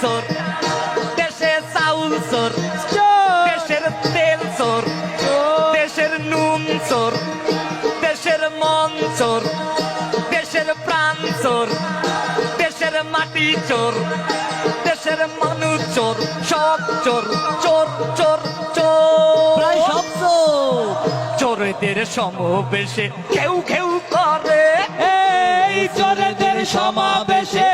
সোর দেশে চাউল সোর দেশের তেল সোর দেশের নুন সোর দেশের মন চোর দেশের প্রাণ চোর দেশের মাটি চোর দেশের মানুষ চোর সব চোর চোর চোর চোর। প্রায় সব চোর। চোরদের সমাবেশে কেউ কেউ করে। এই চোরেদের সমাবেশে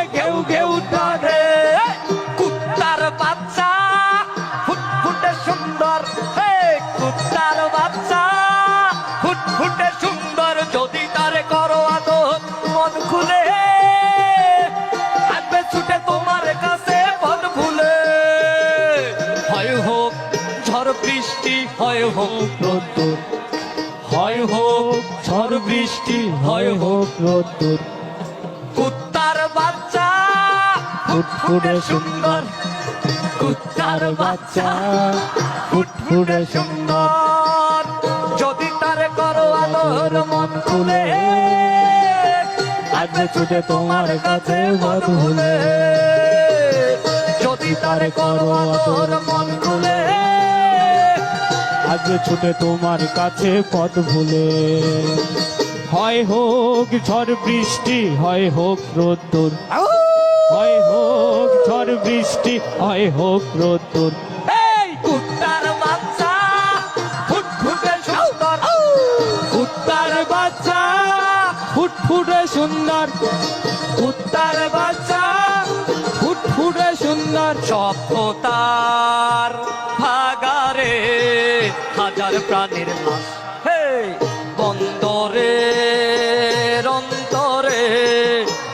ফুটফুটে সুন্দর যদি তারে করো আদর, মন খুলে। আসবে ছুটে তোমার কাছে মন ভুলে হয় হোক ঝড় বৃষ্টি, হয় হোক রোদ্দুর। হয় হোক ঝড় বৃষ্টি, হয় হোক রোদ্দুর। কুত্তার বাচ্চা ফুটফুটে সুন্দর। কুত্তার বাচ্চা ফুটফুটে সুন্দর। আলোর মন খুলে আসবে ছুটে তোমার কাছে ভুলে যদি তার করো আলোর মন খুলে আসবে ছুটে তোমার কাছে পথ ভুলে। হয় হোক ঝড় বৃষ্টি হয় হোক রোদ্দুর হয় হোক ঝড় বৃষ্টি হয় হোক রোদ্দুর সুন্দর। কুত্তার বাচ্চা ফুটফুটে সুন্দর। সভ্যতার ভাগারে, হাজার প্রাণীর লাশ হে বন্দরে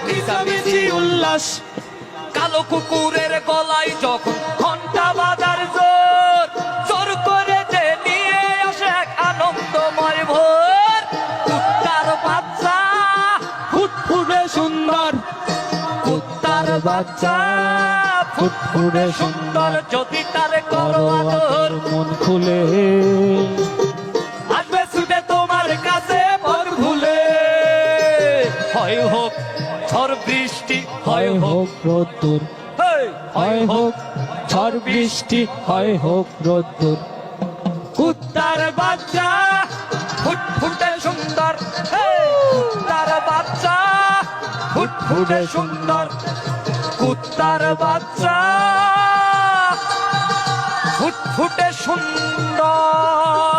মিশামিশি উল্লাস। কালো কুকুরের গলায় যখন ঘণ্টা বাজার বাচ্চা ফুটফুটে সুন্দর যদি তার করো আদর। মন খুলে। আসবে ছুটে তোমার কাছে মন ভুলে হয় হোক ঝড় বৃষ্টি হয় হোক রোদ্দুর। হয় হোক ঝড় বৃষ্টি হয় হোক রোদ্দুর। কুত্তার বাচ্চা ফুটফুটে সুন্দর। কুত্তার বাচ্চা ফুটফুটে সুন্দর। কুত্তার বাচ্চা। ফুটফুটে সুন্দর।